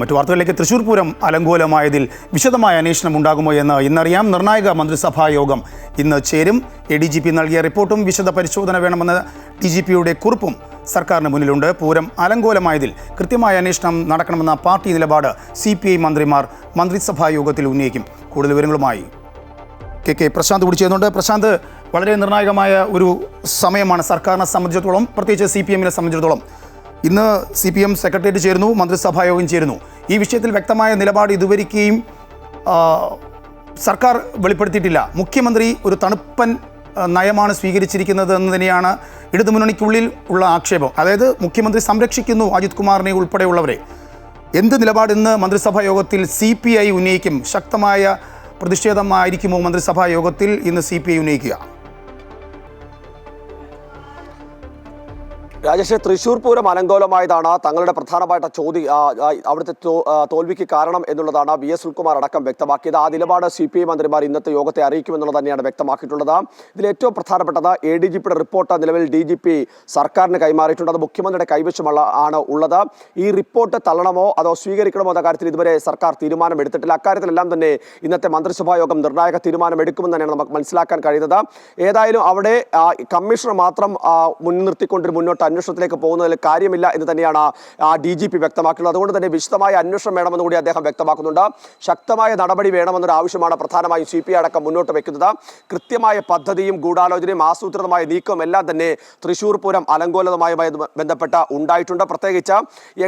മറ്റു വാർത്തകളിലേക്ക് തൃശൂർ പൂരം അലങ്കോലമായതിൽ വിശദമായ അന്വേഷണം ഉണ്ടാകുമോ എന്ന് ഇന്നറിയാം. നിർണായക മന്ത്രിസഭാ യോഗം ഇന്ന് ചേരും. എ ഡി ജി പി നൽകിയ റിപ്പോർട്ടും വിശദ പരിശോധന വേണമെന്ന ഡി ജി പിയുടെ കുറിപ്പും സർക്കാരിന് മുന്നിലുണ്ട്. പൂരം അലങ്കോലമായതിൽ കൃത്യമായ അന്വേഷണം നടക്കണമെന്ന പാർട്ടി നിലപാട് സി പി ഐ മന്ത്രിമാർ മന്ത്രിസഭാ യോഗത്തിൽ ഉന്നയിക്കും. കൂടുതൽ വിവരങ്ങളുമായി കെ കെ പ്രശാന്ത് കൂടി ചെയ്യുന്നുണ്ട് പ്രശാന്ത് വളരെ നിർണായകമായ ഒരു സമയമാണ് സർക്കാരിനെ സംബന്ധിച്ചിടത്തോളം പ്രത്യേകിച്ച് സി പി എമ്മിനെ സംബന്ധിച്ചിടത്തോളം ഇന്ന് സി പി എം സെക്രട്ടേറിയറ്റ് ചേരുന്നു മന്ത്രിസഭാ യോഗം ചേരുന്നു. ഈ വിഷയത്തിൽ വ്യക്തമായ നിലപാട് ഇതുവരിക്കുകയും സർക്കാർ വെളിപ്പെടുത്തിയിട്ടില്ല. മുഖ്യമന്ത്രി ഒരു തണുപ്പൻ നയമാണ് സ്വീകരിച്ചിരിക്കുന്നത് എന്ന് തന്നെയാണ് ഇടതുമുന്നണിക്കുള്ളിൽ ഉള്ള ആക്ഷേപം. അതായത് മുഖ്യമന്ത്രി സംരക്ഷിക്കുന്നു അജിത് കുമാറിനെ ഉൾപ്പെടെയുള്ളവരെ. എന്ത് നിലപാട് ഇന്ന് മന്ത്രിസഭാ യോഗത്തിൽ സി പി ഐ ഉന്നയിക്കും? ശക്തമായ പ്രതിഷേധമായിരിക്കുമോ മന്ത്രിസഭാ യോഗത്തിൽ ഇന്ന് സി പി ഐ ഉന്നയിക്കുക? രാജേഷ് തൃശൂർ പൂരം അലങ്കോലമായതാണ് തങ്ങളുടെ പ്രധാനമായിട്ട് ചോദ്യം അവിടുത്തെ തോൽവിക്ക് കാരണം എന്നുള്ളതാണ് വി എസ് സുൽകുമാർ അടക്കം വ്യക്തമാക്കിയത്. ആ നിലപാട് സി പി ഐ മന്ത്രിമാർ ഇന്നത്തെ യോഗത്തെ അറിയിക്കുമെന്നുള്ളത് തന്നെയാണ് വ്യക്തമാക്കിയിട്ടുള്ളത്. ഇതിൽ ഏറ്റവും പ്രധാനപ്പെട്ടത് എ ഡി ജിപിയുടെ റിപ്പോർട്ട് നിലവിൽ ഡി ജി പി സർക്കാരിന് കൈമാറിയിട്ടുണ്ട്. അത് മുഖ്യമന്ത്രിയുടെ കൈവശമുള്ള ആണ് ഉള്ളത്. ഈ റിപ്പോർട്ട് തള്ളണമോ അതോ സ്വീകരിക്കണമോ എന്ന കാര്യത്തിൽ ഇതുവരെ സർക്കാർ തീരുമാനമെടുത്തിട്ടില്ല. അക്കാര്യത്തിലെല്ലാം തന്നെ ഇന്നത്തെ മന്ത്രിസഭാ യോഗം നിർണായക തീരുമാനമെടുക്കുമെന്ന് തന്നെയാണ് നമുക്ക് മനസ്സിലാക്കാൻ കഴിയുന്നത്. ഏതായാലും അവിടെ കമ്മീഷണർ മാത്രം മുൻനിർത്തിക്കൊണ്ട് മുന്നോട്ട് അന്വേഷണത്തിലേക്ക് പോകുന്നതിൽ കാര്യമില്ല എന്ന് തന്നെയാണ് ഡി ജി പി വ്യക്തമാക്കുന്നത്. അതുകൊണ്ട് തന്നെ വിശദമായ അന്വേഷണം വേണമെന്ന് കൂടി അദ്ദേഹം വ്യക്തമാക്കുന്നുണ്ട്. ശക്തമായ നടപടി വേണമെന്നൊരു ആവശ്യമാണ് പ്രധാനമായും സി പി അടക്കം മുന്നോട്ട് വെക്കുന്നത്. കൃത്യമായ പദ്ധതിയും ഗൂഢാലോചനയും ആസൂത്രിതമായ നീക്കവും എല്ലാം തന്നെ തൃശൂർ പൂരം അലങ്കോലതമായി ബന്ധപ്പെട്ട് ഉണ്ടായിട്ടുണ്ട്. പ്രത്യേകിച്ച്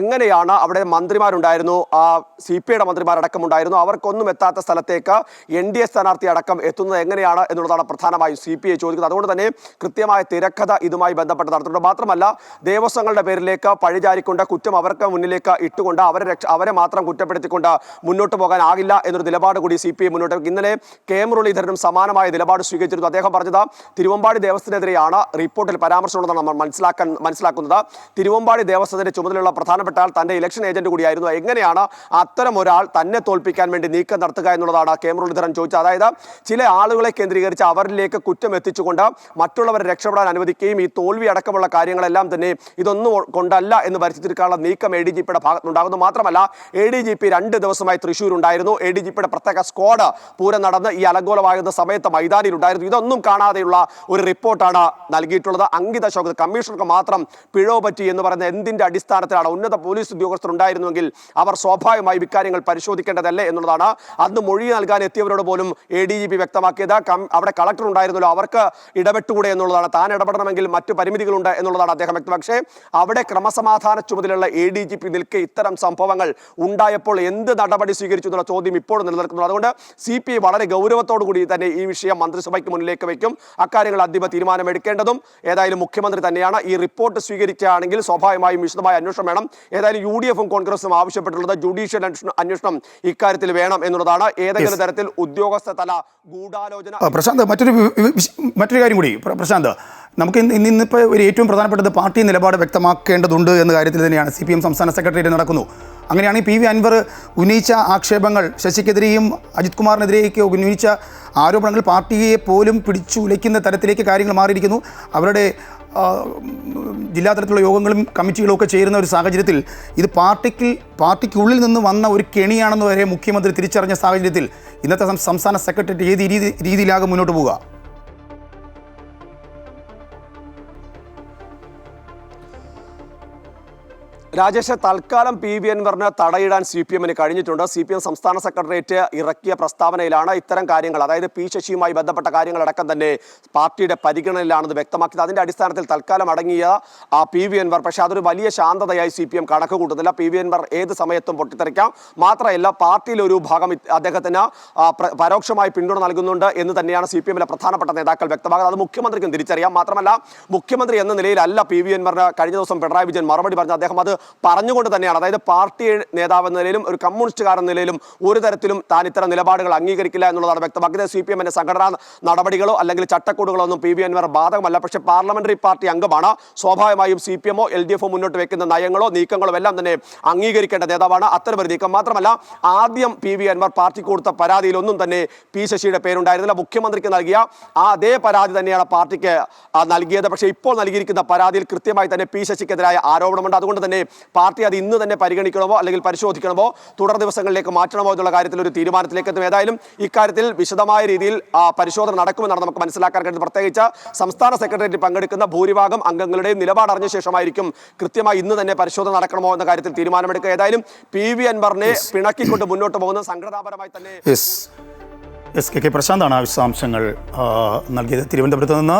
എങ്ങനെയാണ് അവിടെ മന്ത്രിമാരുണ്ടായിരുന്നു ആ സി പി ഐയുടെ മന്ത്രിമാരടക്കം ഉണ്ടായിരുന്നു അവർക്കൊന്നും എത്താത്ത സ്ഥലത്തേക്ക് എൻ ഡി എ സ്ഥാനാർത്ഥി അടക്കം എത്തുന്നത് എങ്ങനെയാണ് എന്നുള്ളതാണ് പ്രധാനമായും സി പി ഐ ചോദിക്കുന്നത്. അതുകൊണ്ട് തന്നെ കൃത്യമായ തിരക്കഥ ഇതുമായി ബന്ധപ്പെട്ട് നടത്തുന്നുണ്ട് മാത്രമല്ല ദേവസ്വങ്ങളുടെ പേരിലേക്ക് പഴിചാരിക്കൊണ്ട് കുറ്റം അവർക്ക് മുന്നിലേക്ക് ഇട്ടുകൊണ്ട് അവരെ രക്ഷ അവരെ മാത്രം കുറ്റപ്പെടുത്തിക്കൊണ്ട് മുന്നോട്ട് പോകാനാകില്ല എന്നൊരു നിലപാട് കൂടി സി പി ഐ മുന്നോട്ട് ഇന്നലെ കെ മുരളീധരനും സമാനമായ നിലപാട് സ്വീകരിച്ചിരുന്നു. അദ്ദേഹം പറഞ്ഞത് തിരുവമ്പാടി ദേവസ്ഥത്തിനെതിരെയാണ് റിപ്പോർട്ടിൽ പരാമർശമുള്ളതാണ് നമ്മൾ മനസ്സിലാക്കാൻ മനസ്സിലാക്കുന്നത്. തിരുവമ്പാടി ദേവസ്ഥത്തിന്റെ ചുമതലയുള്ള പ്രധാനപ്പെട്ട ആൾ തന്റെ ഇലക്ഷൻ ഏജന്റ് കൂടിയായിരുന്നു. എങ്ങനെയാണ് അത്തരം ഒരാൾ തന്നെ തോൽപ്പിക്കാൻ വേണ്ടി നീക്കം നടത്തുക എന്നുള്ളതാണ് കെ മുരളീധരൻ ചോദിച്ചത്. അതായത് ചില ആളുകളെ കേന്ദ്രീകരിച്ച് അവരിലേക്ക് കുറ്റം എത്തിച്ചുകൊണ്ട് മറ്റുള്ളവരെ രക്ഷപ്പെടാൻ അനുവദിക്കുകയും ഈ തോൽവി അടക്കമുള്ള കാര്യങ്ങളെല്ലാം തന്നെ ഇതൊന്നും കൊണ്ടല്ല എന്ന് വരുത്തി തീർക്കാനുള്ള നീക്കം എ ഡി ജി പിയുടെ ഭാഗത്തുനിന്നുണ്ടാകുന്നു. മാത്രമല്ല എ ഡി ജി പി രണ്ട് ദിവസമായി തൃശ്ശൂർ ഉണ്ടായിരുന്നു എ ഡി ജി പിയുടെ പ്രത്യേക സ്ക്വാഡ് പൂരം നടന്ന് ഈ അലങ്കോലമാകുന്ന സമയത്ത് മൈതാനിയിലുണ്ടായിരുന്നു. ഇതൊന്നും കാണാതെയുള്ള ഒരു റിപ്പോർട്ടാണ് നൽകിയിട്ടുള്ളത്. അങ്കിത ശോകത്ത് കമ്മീഷണർക്ക് മാത്രം പിഴവ് പറ്റി എന്ന് പറയുന്ന എന്തിന്റെ അടിസ്ഥാനത്തിലാണ്? ഉന്നത പോലീസ് ഉദ്യോഗസ്ഥർ ഉണ്ടായിരുന്നുവെങ്കിൽ അവർ സ്വാഭാവികമായി ഇക്കാര്യങ്ങൾ പരിശോധിക്കേണ്ടതല്ലേ എന്നുള്ളതാണ്. അന്ന് മൊഴി നൽകാൻ എത്തിയവരോട് പോലും എ ഡി ജി പി വ്യക്തമാക്കിയത്. അവിടെ കളക്ടർ ഉണ്ടായിരുന്നല്ലോ. അവർക്ക് ഇടപെട്ടുകൂടെ എന്നുള്ളതാണ്. താൻ ഇടപെടണമെങ്കിൽ മറ്റു പരിമിതികളുണ്ട് എന്നുള്ളതാണ് അദ്ദേഹം വ്യക്തം പക്ഷേ അവിടെ ക്രമസമാധാന ചുമതലയുള്ള എ ഡി ജി പി നിൽക്കെ ഇത്തരം സംഭവങ്ങൾ ഉണ്ടായപ്പോൾ എന്ത് നടപടി സ്വീകരിച്ചു എന്നുള്ള ചോദ്യം ഇപ്പോഴും നിലനിൽക്കുന്നു അതുകൊണ്ട് സി പി ഐ വളരെ ഗൗരവത്തോടു കൂടി തന്നെ ഈ വിഷയം മന്ത്രിസഭയ്ക്ക് മുന്നിലേക്ക് വയ്ക്കും. അക്കാര്യങ്ങൾ അന്തിമ തീരുമാനമെടുക്കേണ്ടതും ഏതായാലും മുഖ്യമന്ത്രി തന്നെയാണ് ഈ റിപ്പോർട്ട് സ്വീകരിക്കുകയാണെങ്കിൽ സ്വാഭാവികമായും വിശദമായ അന്വേഷണം വേണം. ഏതായാലും യു ഡി എഫും കോൺഗ്രസും ആവശ്യപ്പെട്ടിട്ടുള്ളത് ജുഡീഷ്യൽ അന്വേഷണം- ഇക്കാര്യത്തിൽ വേണം എന്നുള്ളതാണ് ഏതെങ്കിലും തരത്തിൽ ഉദ്യോഗസ്ഥ തല ഗൂഢാലോചന പ്രശാന്ത് മറ്റൊരു മറ്റൊരു കാര്യം കൂടി. പ്ര- പ്രശാന്ത് നമുക്ക് ഇന്ന് ഇന്ന് ഇന്നിപ്പോൾ ഒരു ഏറ്റവും പ്രധാനപ്പെട്ടത് പാർട്ടി നിലപാട് വ്യക്തമാക്കേണ്ടതുണ്ട് എന്ന കാര്യത്തിൽ തന്നെയാണ് സി പി എം സംസ്ഥാന സെക്രട്ടേറിയറ്റ് നടക്കുന്നു. അങ്ങനെയാണെങ്കിൽ പി വി അൻവർ ഉന്നയിച്ച ആക്ഷേപങ്ങൾ ശശിക്കെതിരെയും അജിത് കുമാറിനെതിരെയൊക്കെ ഉന്നയിച്ച ആരോപണങ്ങൾ പാർട്ടിയെ പോലും പിടിച്ചുലയ്ക്കുന്ന തരത്തിലേക്ക് കാര്യങ്ങൾ മാറിയിരിക്കുന്നു. അവരുടെ ജില്ലാതലത്തിലുള്ള ജില്ലാ തലത്തിലുള്ള യോഗങ്ങളും കമ്മിറ്റികളും ഒക്കെ ചേരുന്ന ഒരു സാഹചര്യത്തിൽ ഇത് പാർട്ടിക്ക് പാർട്ടിക്കുള്ളിൽ നിന്ന് വന്ന ഒരു കെണിയാണെന്ന് വരെ മുഖ്യമന്ത്രി തിരിച്ചറിഞ്ഞ സാഹചര്യത്തിൽ ഇന്നത്തെ സംസ്ഥാന സെക്രട്ടറി ഏത് രീതി രീതിയിലാകും മുന്നോട്ട് പോവുക? രാജേഷ് തൽക്കാലം പി വി അൻവറിന് തടയിടാൻ സി പി എമ്മിന് കഴിഞ്ഞിട്ടുണ്ട്. സി പി എം സംസ്ഥാന സെക്രട്ടേറിയറ്റ് ഇറക്കിയ പ്രസ്താവനയിലാണ് ഇത്തരം കാര്യങ്ങൾ. അതായത് പി ശശിയുമായി ബന്ധപ്പെട്ട കാര്യങ്ങളടക്കം തന്നെ പാർട്ടിയുടെ പരിഗണനയിലാണെന്ന് വ്യക്തമാക്കിയത്. അതിന്റെ അടിസ്ഥാനത്തിൽ തൽക്കാലം അടങ്ങിയ ആ പി വി അൻവർ. പക്ഷേ അതൊരു വലിയ ശാന്തതയായി സി പി എം കണക്ക് കൂട്ടുന്നില്ല. പി വി അൻവർ ഏത് സമയത്തും പൊട്ടിത്തെറിക്കാം. മാത്രമല്ല പാർട്ടിയിലെ ഒരു ഭാഗം അദ്ദേഹത്തിന് പരോക്ഷമായി പിന്തുണ നൽകുന്നുണ്ട് എന്ന് തന്നെയാണ് സി പി എമ്മിലെ പ്രധാനപ്പെട്ട നേതാക്കൾ വ്യക്തമാക്കുന്നത്. അത് മുഖ്യമന്ത്രിക്കും തിരിച്ചറിയാം. മാത്രമല്ല മുഖ്യമന്ത്രി എന്ന നിലയിലല്ല പി വി അൻവറിന് കഴിഞ്ഞ ദിവസം പിണറായി വിജയൻ മറുപടി പറഞ്ഞു അദ്ദേഹം അത് പറഞ്ഞുകൊണ്ട് തന്നെയാണ്. അതായത് പാർട്ടി നേതാവ് എന്ന നിലയിലും ഒരു കമ്മ്യൂണിസ്റ്റുകാർ എന്ന നിലയിലും ഒരു തരത്തിലും താൻ ഇത്തരം നിലപാടുകൾ അംഗീകരിക്കില്ല എന്നുള്ളതാണ് വ്യക്തമാക്കിയത് സി പി എമ്മിന്റെ സംഘടനാ നടപടികളോ അല്ലെങ്കിൽ ചട്ടക്കൂടുകളോ ഒന്നും പി വി അൻവർ ബാധകമല്ല. പക്ഷെ പാർലമെന്ററി പാർട്ടി അംഗമാണ്. സ്വാഭാവികമായും സി പി എമ്മോ എൽ ഡി എഫോ മുന്നോട്ട് വെക്കുന്ന നയങ്ങളോ നീക്കങ്ങളോ എല്ലാം തന്നെ അംഗീകരിക്കേണ്ട നേതാവാണ് അത്തരമൊരു നീക്കം. മാത്രമല്ല ആദ്യം പി വി അൻവർ പാർട്ടിക്ക് കൊടുത്ത പരാതിയിലൊന്നും തന്നെ പി ശശിയുടെ പേരുണ്ടായിരുന്നില്ല. മുഖ്യമന്ത്രിക്ക് നൽകിയ ആ അതേ പരാതി തന്നെയാണ് പാർട്ടിക്ക് നൽകിയത്. പക്ഷേ ഇപ്പോൾ നൽകിയിരിക്കുന്ന പരാതിയിൽ കൃത്യമായി തന്നെ പി ശശിക്കെതിരായ ആരോപണമുണ്ട്. അതുകൊണ്ട് തന്നെ പാർട്ടി അത് ഇന്ന് തന്നെ പരിഗണിക്കണമോ അല്ലെങ്കിൽ പരിശോധിക്കണമോ തുടർ ദിവസങ്ങളിലേക്ക് മാറ്റണമോ എന്നുള്ള കാര്യത്തിൽ ഒരു തീരുമാനത്തിലേക്ക് എത്തും. ഏതായാലും ഇക്കാര്യത്തിൽ വിശദമായ രീതിയിൽ ആ, പരിശോധന നടക്കുമെന്നാണ് നമുക്ക് മനസ്സിലാക്കാൻ കഴിയുന്നത്. പ്രത്യേകിച്ച് സംസ്ഥാന സെക്രട്ടേറിയറ്റ് പങ്കെടുക്കുന്ന ഭൂരിഭാഗം അംഗങ്ങളുടെയും നിലപാട് അറിഞ്ഞ ശേഷമായിരിക്കും കൃത്യമായി ഇന്ന് തന്നെ പരിശോധന നടക്കണമോ എന്ന കാര്യത്തിൽ തീരുമാനമെടുക്കുക. ഏതായാലും പി. വി. അൻവറിനെ പിണക്കിക്കൊണ്ട് മുന്നോട്ട് പോകുന്ന സംഘടനാപരമായി തന്നെ എസ് കെ. കെ. പ്രശാന്താണ് വിശദാംശങ്ങൾ നൽകിയത്. തിരുവനന്തപുരത്ത് നിന്ന്